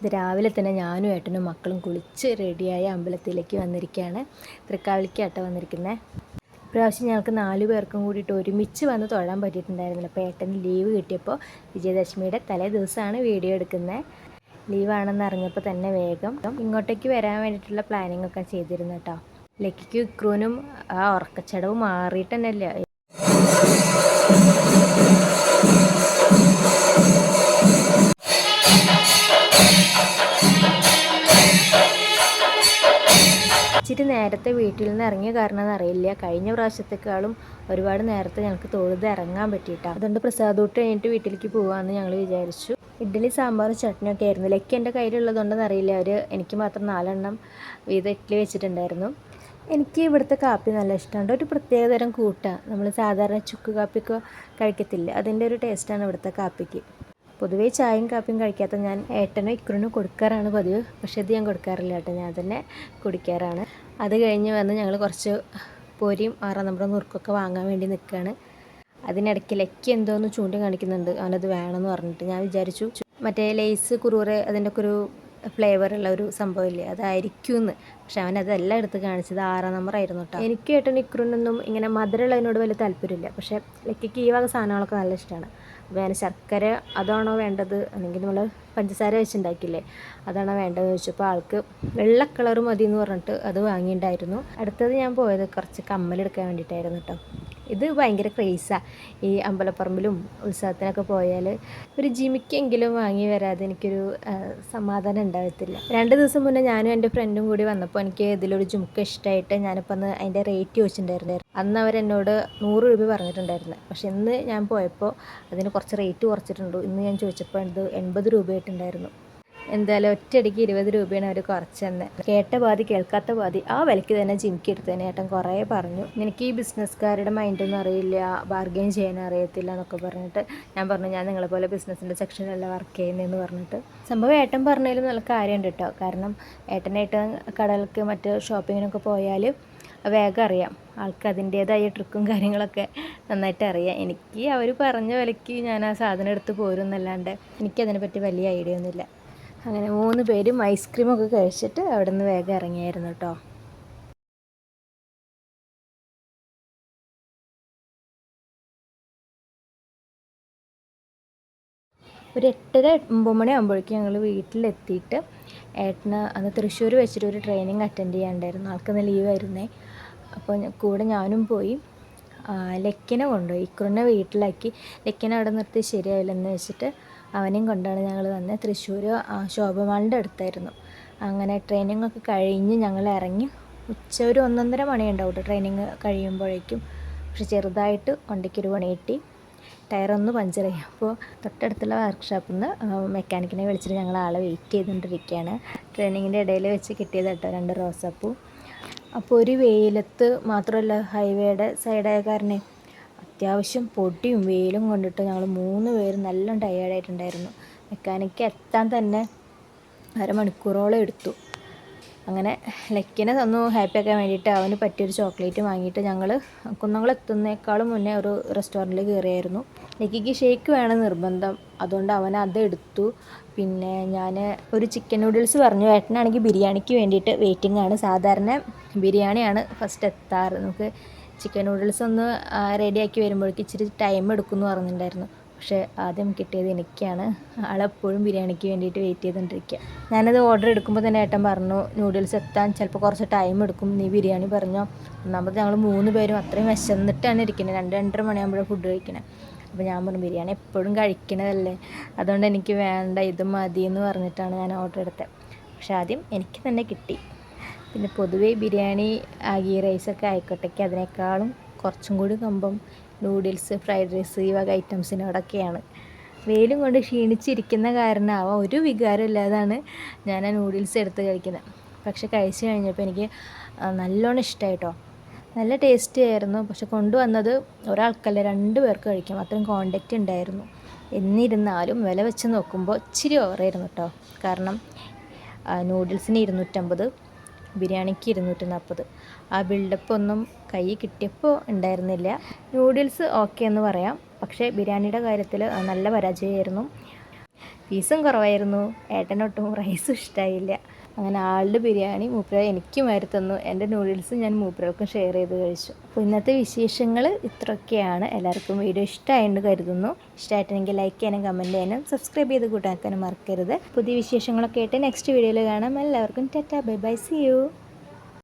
ഇത് രാവിലെ തന്നെ ഞാനും ഏട്ടനും മക്കളും കുളിച്ച് റെഡിയായ അമ്പലത്തിലേക്ക് വന്നിരിക്കുകയാണ്. തൃക്കാവിളിക്കാട്ടോ വന്നിരിക്കുന്നത് പ്രാവശ്യം ഞങ്ങൾക്ക് നാല് പേർക്കും കൂടിയിട്ട് ഒരുമിച്ച് വന്ന് തൊഴാൻ പറ്റിയിട്ടുണ്ടായിരുന്നില്ല. അപ്പോൾ ഏട്ടന് ലീവ് കിട്ടിയപ്പോൾ വിജയദശമിയുടെ തലേ ദിവസമാണ് വീഡിയോ എടുക്കുന്നത് ലീവാണെന്ന് അറിഞ്ഞപ്പോൾ തന്നെ വേഗം ഇങ്ങോട്ടേക്ക് വരാൻ വേണ്ടിയിട്ടുള്ള പ്ലാനിങ് ഒക്കെ ചെയ്തിരുന്നു കേട്ടോ. ലക്കിക്കും ഇക്രൂനും ആ ഉറക്കച്ചടവ് മാറിയിട്ട് ഇച്ചിരി നേരത്തെ വീട്ടിൽ നിന്ന് ഇറങ്ങിയ കാരണം എന്നറിയില്ല. കഴിഞ്ഞ പ്രാവശ്യത്തെക്കാളും ഒരുപാട് നേരത്തെ ഞങ്ങൾക്ക് തൊഴുത് ഇറങ്ങാൻ പറ്റിയിട്ടാണ് അതുകൊണ്ട് പ്രസാദ് തൊട്ട് കഴിഞ്ഞിട്ട് വീട്ടിലേക്ക് പോകാമെന്ന് ഞങ്ങൾ വിചാരിച്ചു. ഇഡ്ഡലി സാമ്പാറും ചട്നിയൊക്കെ ആയിരുന്നു. ലക്കി എന്റെ കയ്യിലുള്ളതുകൊണ്ടെന്ന് അറിയില്ല അവർ എനിക്ക് മാത്രം നാലെണ്ണം വീതം ഇഡ്ഡലി വെച്ചിട്ടുണ്ടായിരുന്നു. എനിക്ക് ഇവിടുത്തെ കാപ്പി നല്ല ഇഷ്ടമുണ്ട്. ഒരു പ്രത്യേക തരം കൂട്ടാണ് നമ്മൾ സാധാരണ ചുക്ക് കാപ്പിയൊക്കെ കഴിക്കത്തില്ല? അതിന്റെ ഒരു ടേസ്റ്റാണ് ഇവിടുത്തെ കാപ്പിക്ക്. പൊതുവേ ചായയും കാപ്പിയും കഴിക്കാത്ത ഞാൻ ഏട്ടനോ ഇക്കുറിനോ കൊടുക്കാറാണ് പതിവ്. പക്ഷേ ഇത് ഞാൻ കൊടുക്കാറില്ല കേട്ടോ. ഞാൻ തന്നെ കുടിക്കാറാണ്. അത് കഴിഞ്ഞ് വന്ന് ഞങ്ങൾ കുറച്ച് പൊരിയും ആറാം നമ്മുടെ നുറുക്കൊക്കെ വാങ്ങാൻ വേണ്ടി നിൽക്കുകയാണ് അതിനിടയ്ക്ക് ലക്കി എന്തോന്ന് ചൂണ്ടി കാണിക്കുന്നുണ്ട്. അവനത് വേണമെന്ന് പറഞ്ഞിട്ട് ഞാൻ വിചാരിച്ചു. മറ്റേ ലേസ് കുറുവറ് അതിന്റെ ഒക്കെ ഒരു ഫ്ലേവറുള്ള ഒരു സംഭവമില്ലേ അതായിരിക്കും എന്ന് പക്ഷെ അവൻ എടുത്ത് കാണിച്ചത് ആറാം നമ്പർ ആയിരുന്നു കേട്ടോ. എനിക്ക് ഏട്ടൻ ഇക്രൂനൊന്നും ഇങ്ങനെ മധുരമുള്ളതിനോട് വലിയ താല്പര്യമില്ല. പക്ഷേ ലക്കിക്ക് ഈ വക സാധനങ്ങളൊക്കെ നല്ല ഇഷ്ടമാണ്. ഞാൻ ശർക്കര അതാണോ വേണ്ടത്? അല്ലെങ്കിൽ നമ്മൾ പഞ്ചസാര വെച്ചുണ്ടാക്കില്ലേ അതാണോ വേണ്ടതെന്ന് ചോദിച്ചപ്പോൾ ആൾക്ക് വെള്ള കളർ മതി എന്ന് പറഞ്ഞിട്ട് അത് വാങ്ങിയിട്ടുണ്ടായിരുന്നു അടുത്തത് ഞാൻ പോയത് കുറച്ച് കമ്മലെടുക്കാൻ വേണ്ടിയിട്ടായിരുന്നു കേട്ടോ ഇത് ഭയങ്കര ക്രേസാണ് ഈ അമ്പലപ്പറമ്പിലും ഉത്സവത്തിനൊക്കെ പോയാൽ ഒരു ജിമിക്കെങ്കിലും വാങ്ങി വരാതെ എനിക്കൊരു സമാധാനം ഉണ്ടാകത്തില്ല രണ്ട് ദിവസം മുന്നേ ഞാനും എന്റെ ഫ്രണ്ടും കൂടി വന്നപ്പോൾ എനിക്ക് ഇതിലൊരു ജുമുക്ക ഇഷ്ടമായിട്ട് ഞാനിപ്പോൾ അന്ന് അതിന്റെ റേറ്റ് ചോദിച്ചിട്ടുണ്ടായിരുന്നു. അന്ന് അവരെന്നോട് നൂറ് രൂപ പറഞ്ഞിട്ടുണ്ടായിരുന്നു. പക്ഷെ ഇന്ന് ഞാൻ പോയപ്പോൾ അതിന് കുറച്ച് റേറ്റ് കുറച്ചിട്ടുണ്ട്. ഇന്ന് ഞാൻ ചോദിച്ചപ്പോൾ ഇത് എൺപത് രൂപയായിട്ടുണ്ടായിരുന്നു. എന്തായാലും ഒറ്റയടിക്ക് ഇരുപത് രൂപയാണ് അവർ കുറച്ചെന്ന്. കേട്ട പാതി കേൾക്കാത്ത പാതി ആ വിലയ്ക്ക് തന്നെ ജിമിക്ക് എടുത്തതിന് ഏട്ടൻ കുറേ പറഞ്ഞു. എനിക്ക് ഈ ബിസിനസ്സുകാരുടെ മൈൻഡൊന്നും അറിയില്ല ബാർഗെയിൻ ചെയ്യാൻ അറിയത്തില്ല എന്നൊക്കെ പറഞ്ഞിട്ട് ഞാൻ പറഞ്ഞു ഞാൻ നിങ്ങളെ പോലെ ബിസിനസ്സിന്റെ സെക്ഷനിലല്ല വർക്ക് ചെയ്യുന്നതെന്ന് പറഞ്ഞിട്ട്. സംഭവം ഏട്ടൻ പറഞ്ഞാലും നല്ല കാര്യമുണ്ട് കേട്ടോ. കാരണം ഏട്ടനായിട്ട് കടകൾക്ക് മറ്റ് ഷോപ്പിങ്ങിനൊക്കെ പോയാൽ വേഗം അറിയാം. ആൾക്ക് അതിന്റേതായ ട്രിക്കും കാര്യങ്ങളൊക്കെ നന്നായിട്ട് അറിയാം. എനിക്ക് അവർ പറഞ്ഞ വിലയ്ക്ക് ഞാൻ ആ സാധനം എടുത്ത് പോരും എന്നല്ലാണ്ട് എനിക്കതിനെപ്പറ്റി വലിയ ഐഡിയ ഒന്നുമില്ല. അങ്ങനെ മൂന്ന് പേരും ഐസ്ക്രീമൊക്കെ കഴിച്ചിട്ട് അവിടെ നിന്ന് വേഗം ഇറങ്ങിയായിരുന്നു കേട്ടോ ഒരു എട്ടര ഒമ്പത് മണി ആകുമ്പോഴേക്കും ഞങ്ങൾ വീട്ടിലെത്തിയിട്ട് ഏട്ടന് അന്ന് തൃശ്ശൂർ വെച്ചിട്ട് ഒരു ട്രെയിനിങ് അറ്റൻഡ് ചെയ്യാണ്ടായിരുന്നു ലീവ് ലീവായിരുന്നേ അപ്പോൾ കൂടെ ഞാനും പോയി. ലക്കിനെ കൊണ്ടുപോയി. ഇക്കുറിനെ വീട്ടിലാക്കി. ലക്കിനെ അവിടെ നിർത്തി ശരിയാവില്ലെന്ന് വെച്ചിട്ട് അവനെയും കൊണ്ടാണ് ഞങ്ങൾ വന്നത് തൃശ്ശൂർ ശോഭമാളിന്റെ അടുത്തായിരുന്നു. അങ്ങനെ ട്രെയിനിങ് ഒക്കെ കഴിഞ്ഞ് ഞങ്ങൾ ഇറങ്ങി ഉച്ച ഒരു ഒന്നൊന്നര മണിയുണ്ടാവും കേട്ടോ ട്രെയിനിങ് കഴിയുമ്പോഴേക്കും. പക്ഷെ ചെറുതായിട്ട് വണ്ടിക്കൊരു പണി കിട്ടി ടയറൊന്ന് പഞ്ചറായി അപ്പോൾ തൊട്ടടുത്തുള്ള വർക്ക്ഷോപ്പിൽ നിന്ന് മെക്കാനിക്കിനെ വിളിച്ചിട്ട് ഞങ്ങൾ ആളെ വെയിറ്റ് ചെയ്തുകൊണ്ടിരിക്കുകയാണ് ട്രെയിനിങ്ങിന്റെ ഇടയിൽ വെച്ച് കിട്ടിയത് കേട്ടോ രണ്ട് റോസപ്പൂ അപ്പോൾ ഒരു വെയിലത്ത് മാത്രമല്ല ഹൈവേയുടെ സൈഡായ കാരണം അത്യാവശ്യം പൊടിയും വെയിലും കൊണ്ടിട്ട് ഞങ്ങൾ മൂന്ന് പേര് നല്ല ടയേർഡായിട്ടുണ്ടായിരുന്നു മെക്കാനിക്ക് എത്താൻ തന്നെ അരമണിക്കൂറോളം എടുത്തു. അങ്ങനെ ലക്കിനെ തന്നു ഹാപ്പി ആക്കാൻ വേണ്ടിയിട്ട് അവന് പറ്റിയൊരു ചോക്ലേറ്റ് വാങ്ങിയിട്ട് ഞങ്ങൾ കുന്നങ്ങൾ എത്തുന്നേക്കാളും മുന്നേ ഒരു റെസ്റ്റോറന്റിൽ കയറിയായിരുന്നു ലക്കിക്ക് ഷേക്ക് വേണം നിർബന്ധം. അതുകൊണ്ട് അവൻ അത് എടുത്തു. പിന്നെ ഞാൻ ഒരു ചിക്കൻ നൂഡിൽസ് പറഞ്ഞു ഏട്ടനാണെങ്കിൽ ബിരിയാണിക്ക് വേണ്ടിയിട്ട് വെയിറ്റിംഗ് ആണ്. സാധാരണ ബിരിയാണിയാണ് ഫസ്റ്റ് എത്താറ്. നമുക്ക് ചിക്കൻ നൂഡിൽസ് ഒന്ന് റെഡിയാക്കി വരുമ്പോഴേക്ക് ഇച്ചിരി ടൈം എടുക്കുമെന്ന് പറഞ്ഞിട്ടുണ്ടായിരുന്നു. പക്ഷേ ആദ്യം കിട്ടിയത് എനിക്കാണ്. ആളെപ്പോഴും ബിരിയാണിക്ക് വേണ്ടിയിട്ട് വെയിറ്റ് ചെയ്തുകൊണ്ടിരിക്കുക ഞാനത് ഓർഡർ എടുക്കുമ്പോൾ തന്നെ ഏട്ടൻ പറഞ്ഞു നൂഡിൽസ് എത്താൻ ചിലപ്പോൾ കുറച്ച് ടൈം എടുക്കും. നീ ബിരിയാണി പറഞ്ഞോ. ഒന്നാമത് ഞങ്ങൾ മൂന്ന് പേരും അത്രയും വിശന്നിട്ടാണ് ഇരിക്കുന്നത് രണ്ട് രണ്ടര മണിയാകുമ്പോഴാണ് ഫുഡ് കഴിക്കണേ. അപ്പോൾ ഞാൻ പറഞ്ഞു ബിരിയാണി എപ്പോഴും കഴിക്കണതല്ലേ. അതുകൊണ്ട് എനിക്ക് വേണ്ട ഇത് മതി എന്ന് പറഞ്ഞിട്ടാണ് ഞാൻ ഓർഡർ എടുത്തത് പക്ഷേ ആദ്യം എനിക്ക് തന്നെ കിട്ടി. പിന്നെ പൊതുവേ ബിരിയാണി ആഗീ റൈസൊക്കെ ആയിക്കോട്ടേക്ക്. അതിനേക്കാളും കുറച്ചും കൂടി കമ്പം നൂഡിൽസ് ഫ്രൈഡ് റൈസ് ഈ വക ഐറ്റംസിനോടൊക്കെയാണ്. വെയിലും കൊണ്ട് ക്ഷീണിച്ചിരിക്കുന്ന കാരണമാവാം ഒരു വികാരം ഇല്ലാതാണ് ഞാൻ ആ നൂഡിൽസ് എടുത്ത് കഴിക്കുന്നത്. പക്ഷെ കഴിച്ചു കഴിഞ്ഞപ്പോൾ എനിക്ക് നല്ലോണം ഇഷ്ടമായിട്ടോ നല്ല ടേസ്റ്റി ആയിരുന്നു. പക്ഷെ കൊണ്ടുവന്നത് ഒരാൾക്കല്ല രണ്ട് പേർക്ക് കഴിക്കാം. അത്രയും കോണ്ടാക്റ്റ് ഉണ്ടായിരുന്നു. എന്നിരുന്നാലും വില വെച്ച് നോക്കുമ്പോൾ ഇച്ചിരി ഓവറായിരുന്നു കേട്ടോ കാരണം നൂഡിൽസിന് ഇരുന്നൂറ്റമ്പത് ബിരിയാണിക്ക് ഇരുന്നൂറ്റി നാൽപ്പത്. ആ ബിൽഡപ്പ് ഒന്നും കൈ കിട്ടിയപ്പോൾ ഉണ്ടായിരുന്നില്ല. നൂഡിൽസ് ഓക്കെ എന്ന് പറയാം. പക്ഷേ ബിരിയാണിയുടെ കാര്യത്തിൽ നല്ല പരാജയമായിരുന്നു. ഫീസും കുറവായിരുന്നു. ഏട്ടനൊട്ടും റൈസും ഇഷ്ടമായില്ല അങ്ങനെ ആളുടെ ബിരിയാണി മൂപ്പര എനിക്കും വാരി തന്നു. എന്റെ നൂഡിൽസ് ഞാൻ മൂപ്പരൾക്കും ഷെയർ ചെയ്ത് കഴിച്ചു. അപ്പോൾ ഇന്നത്തെ വിശേഷങ്ങൾ ഇത്രയൊക്കെയാണ്. എല്ലാവർക്കും വീഡിയോ ഇഷ്ടമായെന്ന് കരുതുന്നു. ഇഷ്ടമായിട്ടുണ്ടെങ്കിൽ ലൈക്ക് ചെയ്യാനും കമന്റ് ചെയ്യാനും സബ്സ്ക്രൈബ് ചെയ്ത് കൂട്ടാക്കാനും മറക്കരുത്. പുതിയ വിശേഷങ്ങളൊക്കെ ആയിട്ട് നെക്സ്റ്റ് വീഡിയോയിൽ കാണാം. എല്ലാവർക്കും Tata. Bye bye see you